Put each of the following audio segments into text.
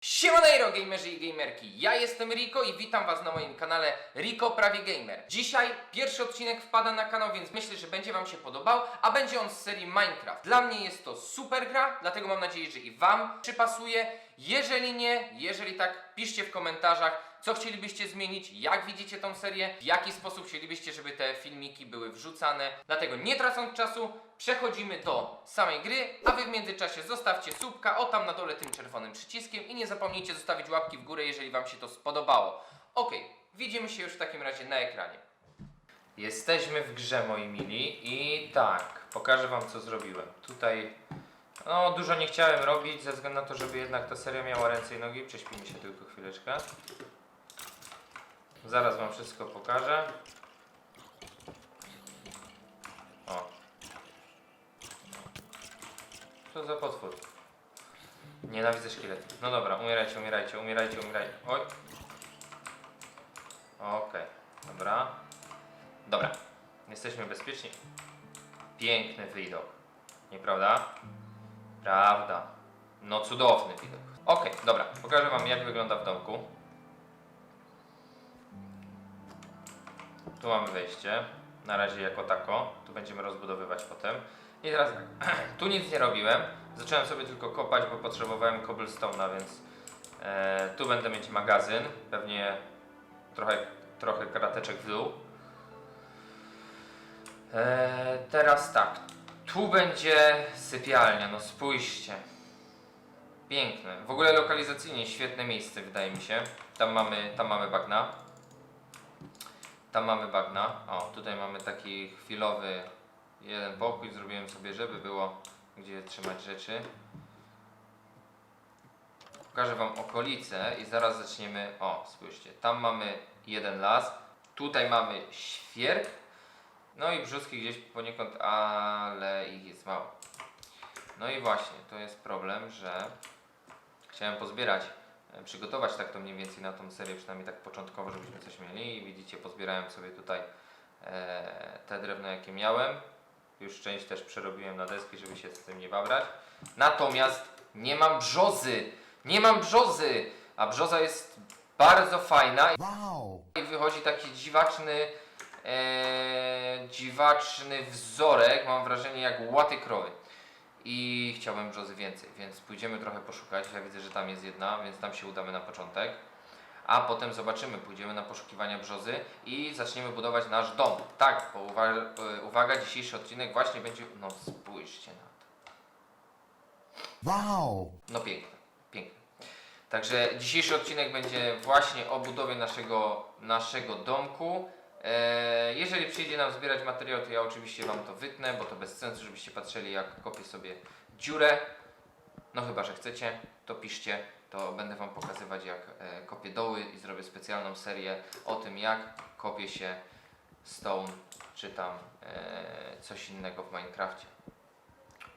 Siemanejro gamerzy i gamerki, ja jestem Riko i witam was na moim kanale Riko Prawie Gamer. Dzisiaj pierwszy odcinek wpada na kanał, więc myślę, że będzie wam się podobał, a będzie on z serii Minecraft. Dla mnie jest to super gra, dlatego mam nadzieję, że i wam przypasuje. Jeżeli nie, jeżeli tak, piszcie w komentarzach, co chcielibyście zmienić, jak widzicie tą serię, w jaki sposób chcielibyście, żeby te filmiki były wrzucane. Dlatego nie tracąc czasu, przechodzimy do samej gry, a wy w międzyczasie zostawcie subka, o tam na dole tym czerwonym przyciskiem i nie zapomnijcie zostawić łapki w górę, jeżeli wam się to spodobało. Ok, widzimy się już w takim razie na ekranie. Jesteśmy w grze, moi mili, i tak, pokażę wam co zrobiłem. Tutaj, no dużo nie chciałem robić, ze względu na to, żeby jednak ta seria miała ręce i nogi. Prześpimy się tylko chwileczkę. Zaraz wam wszystko pokażę. O. Co za potwór? Nienawidzę szkieletów. No dobra, umierajcie, umierajcie, umierajcie, umierajcie. Oj. Okej, dobra. Dobra, jesteśmy bezpieczni. Piękny widok. Nieprawda? Prawda. No cudowny widok. Okej, dobra, pokażę wam jak wygląda w domku. Tu mamy wejście. Na razie jako tako. Tu będziemy rozbudowywać potem. I teraz tak. tu nic nie robiłem. Zacząłem sobie tylko kopać, bo potrzebowałem cobblestone'a, więc e, tu będę mieć magazyn. Pewnie trochę, trochę krateczek w dół. E, teraz tak. Tu będzie sypialnia. No spójrzcie. Piękne. W ogóle lokalizacyjnie świetne miejsce wydaje mi się. Tam mamy, tam mamy bagna. Tam mamy bagna. O, tutaj mamy taki chwilowy jeden pokój. Zrobiłem sobie, żeby było gdzie trzymać rzeczy. Pokażę Wam okolice i zaraz zaczniemy. O, spójrzcie, tam mamy jeden las. Tutaj mamy świerk. No i brzuski gdzieś poniekąd, ale ich jest mało. No i właśnie, to jest problem, że chciałem pozbierać, przygotować tak to mniej więcej na tą serię, przynajmniej tak początkowo, żebyśmy coś mieli. I widzicie, pozbierałem sobie tutaj e, te drewno, jakie miałem. Już część też przerobiłem na deski, żeby się z tym nie babrać. Natomiast nie mam brzozy! Nie mam brzozy! A brzoza jest bardzo fajna Wow! i wychodzi taki dziwaczny, e, dziwaczny wzorek, mam wrażenie jak łaty krowy. I chciałbym brzozy więcej, więc pójdziemy trochę poszukać. Ja widzę, że tam jest jedna, więc tam się udamy na początek. A potem zobaczymy, pójdziemy na poszukiwania brzozy i zaczniemy budować nasz dom. Tak, bo uwaga, e, uwaga dzisiejszy odcinek właśnie będzie. No spójrzcie na to. Wow! No piękne, piękne. Także dzisiejszy odcinek będzie właśnie o budowie naszego, naszego domku. E, jeżeli przyjdzie nam zbierać materiał, to ja oczywiście Wam to wytnę, bo to bez sensu, żebyście patrzyli jak kopię sobie dziurę. No chyba, że chcecie, to piszcie, to będę Wam pokazywać jak e, kopię doły i zrobię specjalną serię o tym jak kopie się stone czy tam e, coś innego w Minecrafcie.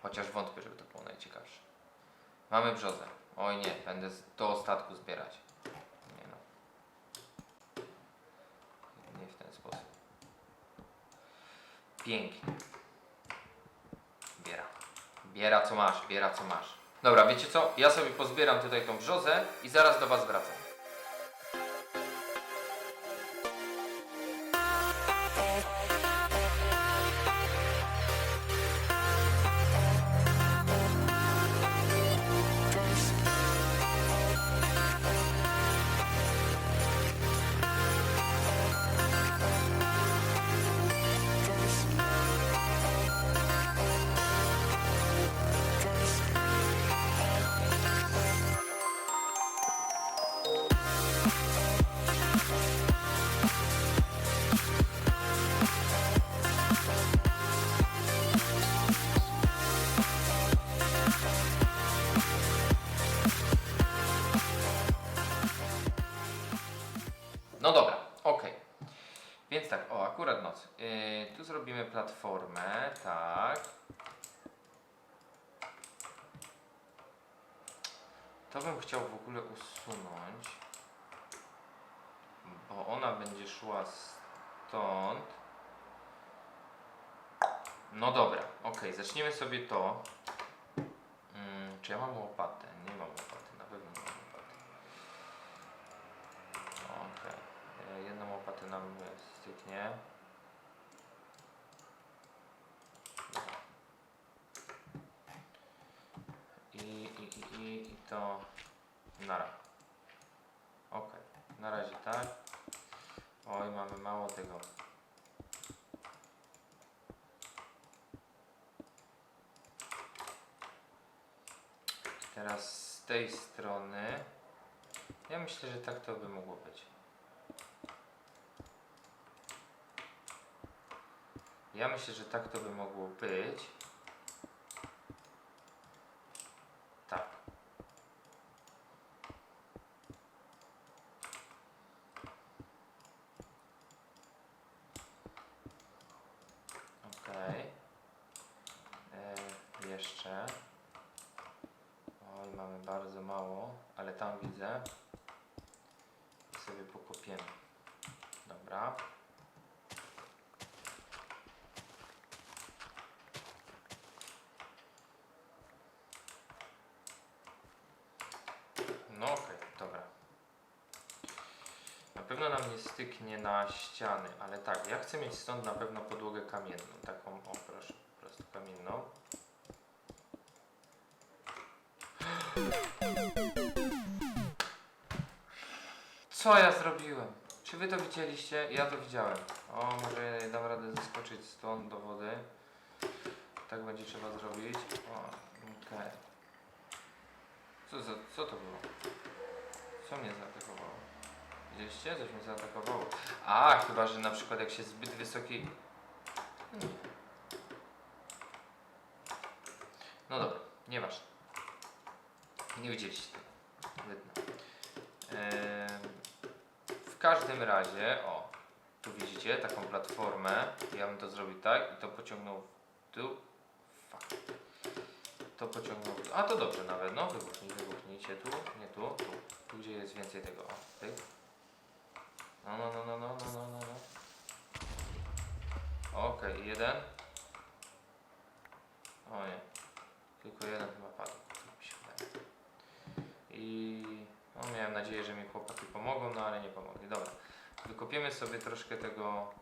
Chociaż wątpię, żeby to było najciekawsze. Mamy brzozę. Oj nie, będę do ostatku zbierać. Nie no. Nie w ten sposób. Pięknie. Biera. Biera co masz, biera co masz. Dobra, wiecie co? Ja sobie pozbieram tutaj tą brzozę i zaraz do Was wracam. Więc tak, o, akurat noc. Yy, tu zrobimy platformę, tak. To bym chciał w ogóle usunąć, bo ona będzie szła stąd. No dobra, ok, zaczniemy sobie to. Hmm, czy ja mam łopatę? Nie mam łopaty, na pewno nie mam łopaty. Okej, e, jedną łopatę nam jest styknie. Dobra. I, i, i, i, i to nara. Ok, na razie tak. Oj, mamy mało tego. Teraz z tej strony. Ja myślę, że tak to by mogło być. Ja myślę, że tak to by mogło być. Tak. Okej. E, Jeszcze. Oj, mamy bardzo mało, ale tam widzę. I sobie pokopiemy. Dobra. No okej, dobra. Na pewno nam nie styknie na ściany, ale tak, ja chcę mieć stąd na pewno podłogę kamienną. Taką, o proszę, po prostu kamienną. Co ja zrobiłem? Czy wy to widzieliście? Ja to widziałem. O, może dam radę zeskoczyć stąd do wody. Tak będzie trzeba zrobić. O, okej. Co, za, co to było? Co mnie zaatakowało? Widzieliście? Coś mnie zaatakowało. A, chyba, że na przykład jak się zbyt wysoki... No dobra, nieważne. Nie widzieliście tego. Em, w każdym razie, o, tu widzicie taką platformę. Ja bym to zrobił tak i to pociągnął w dół. Fuck. To pociągnął w dół. A to dobrze nawet, no wybuchnij, wybuchnijcie tu, nie tu, tu. Tu gdzie jest więcej tego, o, tyk. No, no, no, no, no, no, no, no. Okej, jeden. O nie. Tylko jeden chyba padł. Tak. I no, miałem nadzieję, że mi chłopaki pomogą, no ale nie pomogli. Dobra. Wykopiemy sobie troszkę tego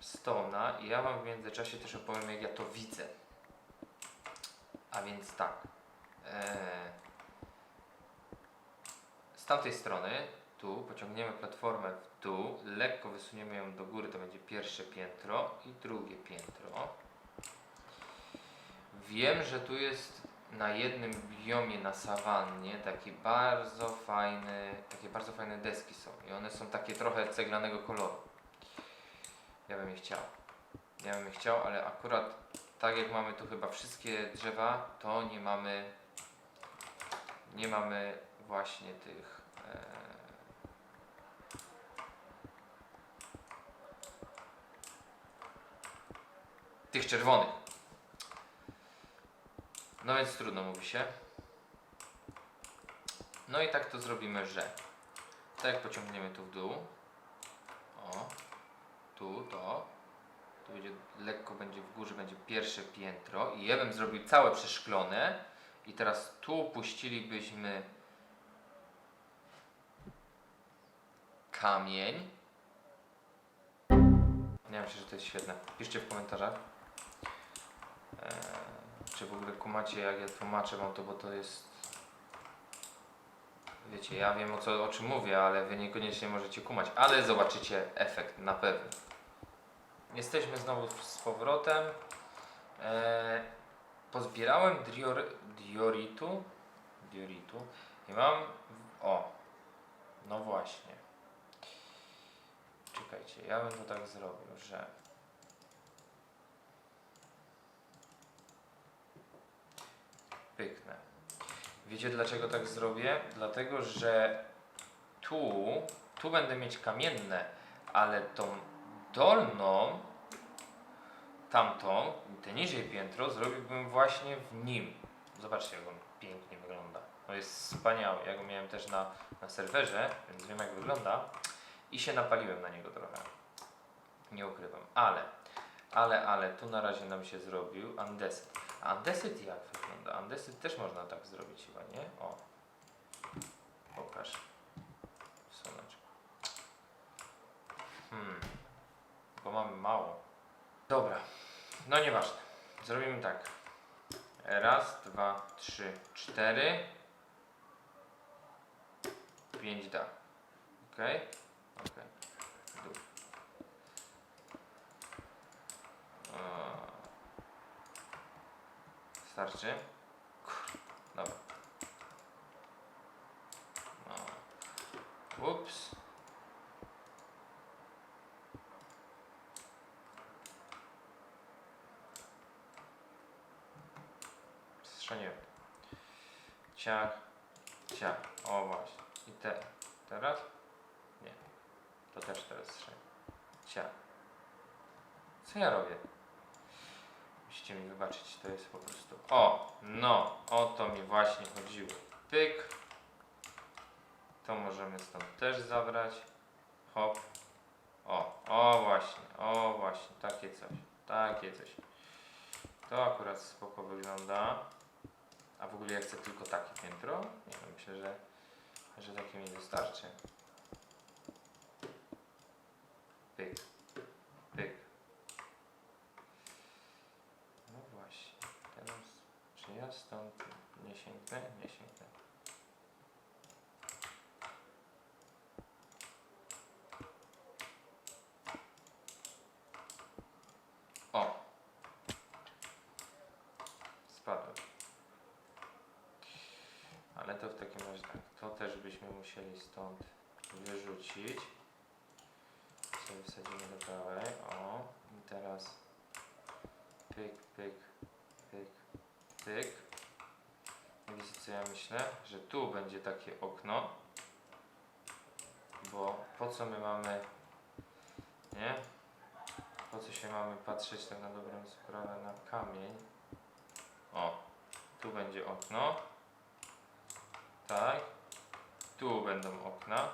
stona i ja wam w międzyczasie też opowiem jak ja to widzę. A więc tak. Eee, z tamtej strony, tu pociągniemy platformę w dół, lekko wysuniemy ją do góry, to będzie pierwsze piętro i drugie piętro. Wiem, że tu jest na jednym biomie na sawannie taki bardzo fajny, takie bardzo fajne deski są i one są takie trochę ceglanego koloru. Ja bym je chciał. Ja bym je chciał, ale akurat tak jak mamy tu chyba wszystkie drzewa, to nie mamy nie mamy właśnie tych e, tych czerwonych. No więc trudno mówi się. No i tak to zrobimy, że tak pociągniemy tu w dół. O, tu to. Tu będzie lekko będzie w górze, będzie pierwsze piętro i ja bym zrobił całe przeszklone i teraz tu puścilibyśmy kamień. Ja myślę, że to jest świetne. Piszcie w komentarzach. Czy w ogóle kumacie jak ja tłumaczę wam to, bo to jest wiecie, ja wiem o, co, o czym mówię, ale wy niekoniecznie możecie kumać, ale zobaczycie efekt na pewno. Jesteśmy znowu z powrotem. Eee, pozbierałem dior, dioritu dioritu i mam o, no właśnie czekajcie, ja bym to tak zrobił, że Wiecie dlaczego tak zrobię? Dlatego, że tu, tu będę mieć kamienne, ale tą dolną, tamtą, te niżej piętro zrobiłbym właśnie w nim. Zobaczcie jak on pięknie wygląda. No jest wspaniały. Ja go miałem też na, na serwerze, więc wiem jak wygląda. I się napaliłem na niego trochę. Nie ukrywam. Ale, ale, ale tu na razie nam się zrobił andesyt. A andesyt jak wygląda? Andesyt też można tak zrobić chyba, nie? O, pokaż słoneczko. Hmm, bo mamy mało. Dobra, no nieważne. Zrobimy tak. Raz, dwa, trzy, cztery. Pięć da. Ok? Ok. Starczy? Dobra. No. Ups. Strzeliłem. Ciach, ciach. O właśnie. I te, teraz? Nie. To też teraz strzeliłem. Ciach. Co ja robię? Musicie mi wybaczyć, to jest po prostu... O! No! O to mi właśnie chodziło. Pyk. To możemy stąd też zabrać. Hop. O, o właśnie, o właśnie, takie coś, takie coś. To akurat spoko wygląda. A w ogóle ja chcę tylko takie piętro? Nie wiem, myślę, że, że takie mi wystarczy. Pyk. No właśnie, teraz stąd nie sięgnę? Nie sięgnę. O! Spadłem. Ale to w takim razie tak, to też byśmy musieli stąd wyrzucić. Sobie wsadzimy do prawej. O, i teraz pyk, pyk, Wiecie co ja myślę? Że tu będzie takie okno. Bo po co my mamy, nie? Po co się mamy patrzeć tak na dobrą sprawę na kamień? O, tu będzie okno. Tak. Tu będą okna.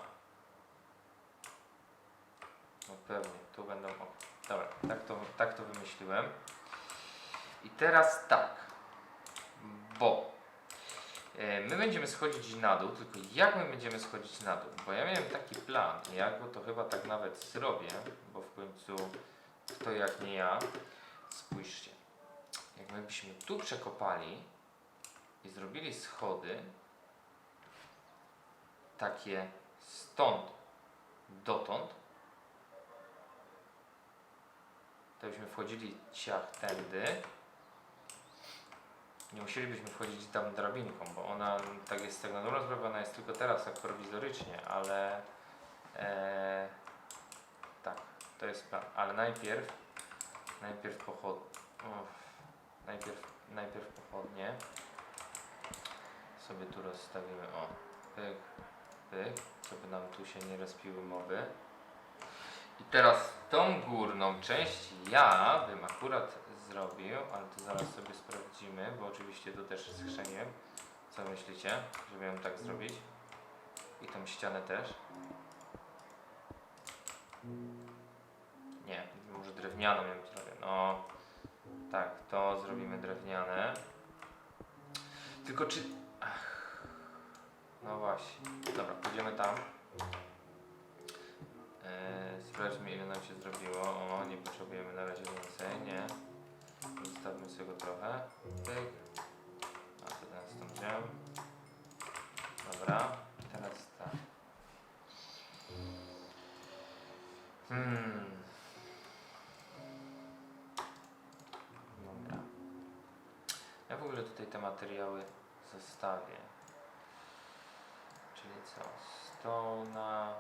No pewnie, tu będą okna. Dobra, tak to, tak to wymyśliłem. I teraz tak. Bo e, my będziemy schodzić na dół, tylko jak my będziemy schodzić na dół? Bo ja miałem taki plan ja go to chyba tak nawet zrobię, bo w końcu kto jak nie ja. Spójrzcie. Jak my byśmy tu przekopali i zrobili schody takie stąd dotąd, to byśmy wchodzili ciach tędy. Nie musielibyśmy wchodzić tam drabinką, bo ona tak jest tak na dobrą sprawę, ona jest tylko teraz tak prowizorycznie, ale e, tak, to jest plan. Ale najpierw najpierw pochod... Najpierw, najpierw pochodnie sobie tu rozstawimy, o, pyk, pyk, żeby nam tu się nie rozpiły mowy. I teraz tą górną część ja bym akurat zrobił, ale to zaraz sobie sprawdzimy, bo oczywiście to też schrzeniłem. Co myślicie, żeby ją tak zrobić? I tą ścianę też? Nie, może drewnianą ją zrobię. No, tak, to zrobimy drewniane. Tylko czy... Ach, no właśnie. Dobra, pójdziemy tam. Eee, sprawdźmy ile nam się zrobiło. O, nie potrzebujemy na razie więcej, nie. Zostawmy sobie go trochę. Pyk. A to teraz stąd wziąłem. Dobra, teraz tak. Hmm. Dobra. Ja w ogóle tutaj te materiały zostawię. Czyli co? Stona,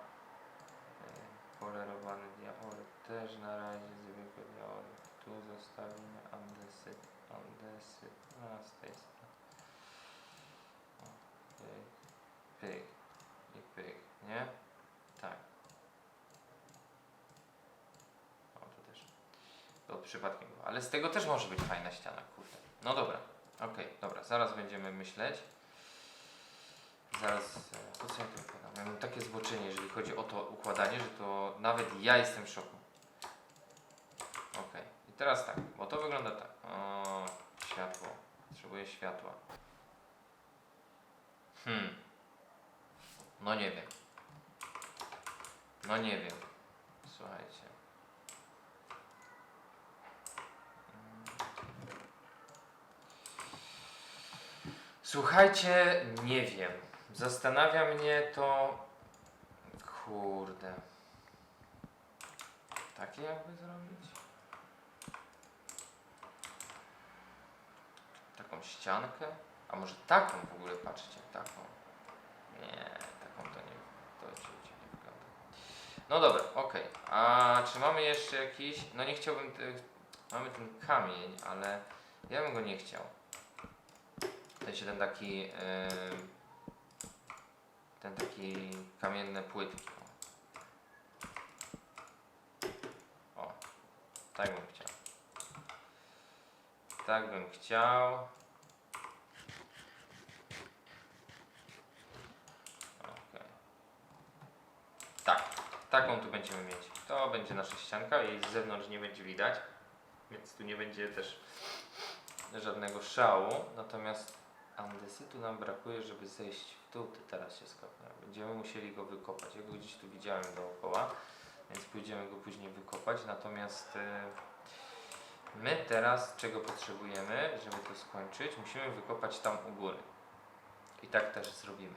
y, polerowany diaory też na razie zwykłe diaory. Tu zostawimy andesyt, andesyt, a z tej strony. Pyk, pyk i pyk, nie? Tak. O, to też. To przypadkiem było. Ale z tego też może być fajna ściana, kurde. No dobra, okej, dobra, zaraz będziemy myśleć. Zaraz, e, co ja to układam? Ja mam takie zboczenie, jeżeli chodzi o to układanie, że to nawet ja jestem w szoku. Okej, i teraz tak, bo to wygląda tak. O, światło. Potrzebuję światła. Hmm. No nie wiem. No nie wiem. Słuchajcie. Słuchajcie, nie wiem. Zastanawia mnie to. Kurde. Takie jakby zrobić? Ściankę? A może taką w ogóle, patrzcie, taką. Nie, taką to nie, to ci, ci nie wygląda. No dobra, okej. A czy mamy jeszcze jakiś, no nie chciałbym, mamy ten kamień, ale ja bym go nie chciał. W sensie ten taki, yy, ten taki kamienne płytki. O, tak bym chciał. Tak bym chciał. Okej. Tak, taką tu będziemy mieć. To będzie nasza ścianka, jej z zewnątrz nie będzie widać, więc tu nie będzie też żadnego szału. Natomiast andesytu nam brakuje, żeby zejść w dół. Teraz się skapnąłem. Będziemy musieli go wykopać. Ja go gdzieś tu widziałem dookoła, więc pójdziemy go później wykopać. Natomiast e, my teraz czego potrzebujemy, żeby to skończyć? Musimy wykopać tam u góry. I tak też zrobimy.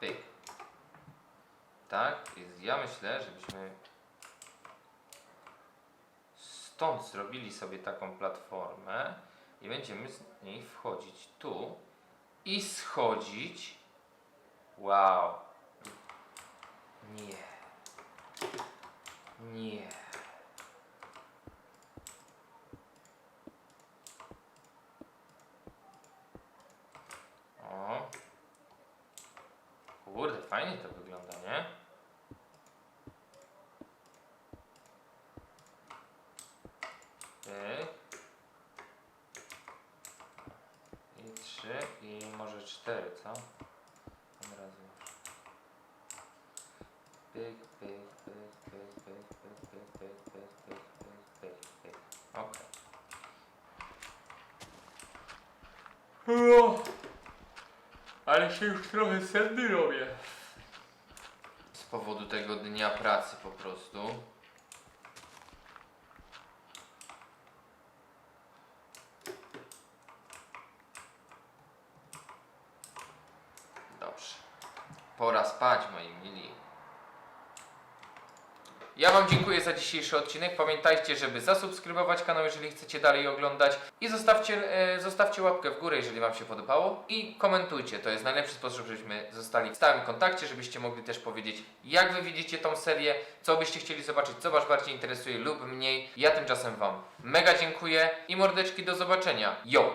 Pyk. Tak, ja myślę, żebyśmy stąd zrobili sobie taką platformę i będziemy z niej wchodzić tu i schodzić. Wow. Nie. Nie. O. Kurde, fajnie to wygląda, nie? Pyk. I trzy i może cztery, co? Od razu. Pyk, pyk, pyk, pyk, pyk, pyk, pyk, pyk, pyk, pyk, pyk, pyk, pyk. Okej. O, Ale się już trochę senny robię. Z powodu tego dnia pracy po prostu. Dobrze. Pora spać, moi mili. Ja Wam dziękuję za dzisiejszy odcinek. Pamiętajcie, żeby zasubskrybować kanał, jeżeli chcecie dalej oglądać. I zostawcie, e, zostawcie łapkę w górę, jeżeli Wam się podobało. I komentujcie. To jest najlepszy sposób, żebyśmy zostali w stałym kontakcie, żebyście mogli też powiedzieć, jak Wy widzicie tą serię, co byście chcieli zobaczyć, co Was bardziej interesuje lub mniej. Ja tymczasem Wam mega dziękuję i mordeczki do zobaczenia. Yo!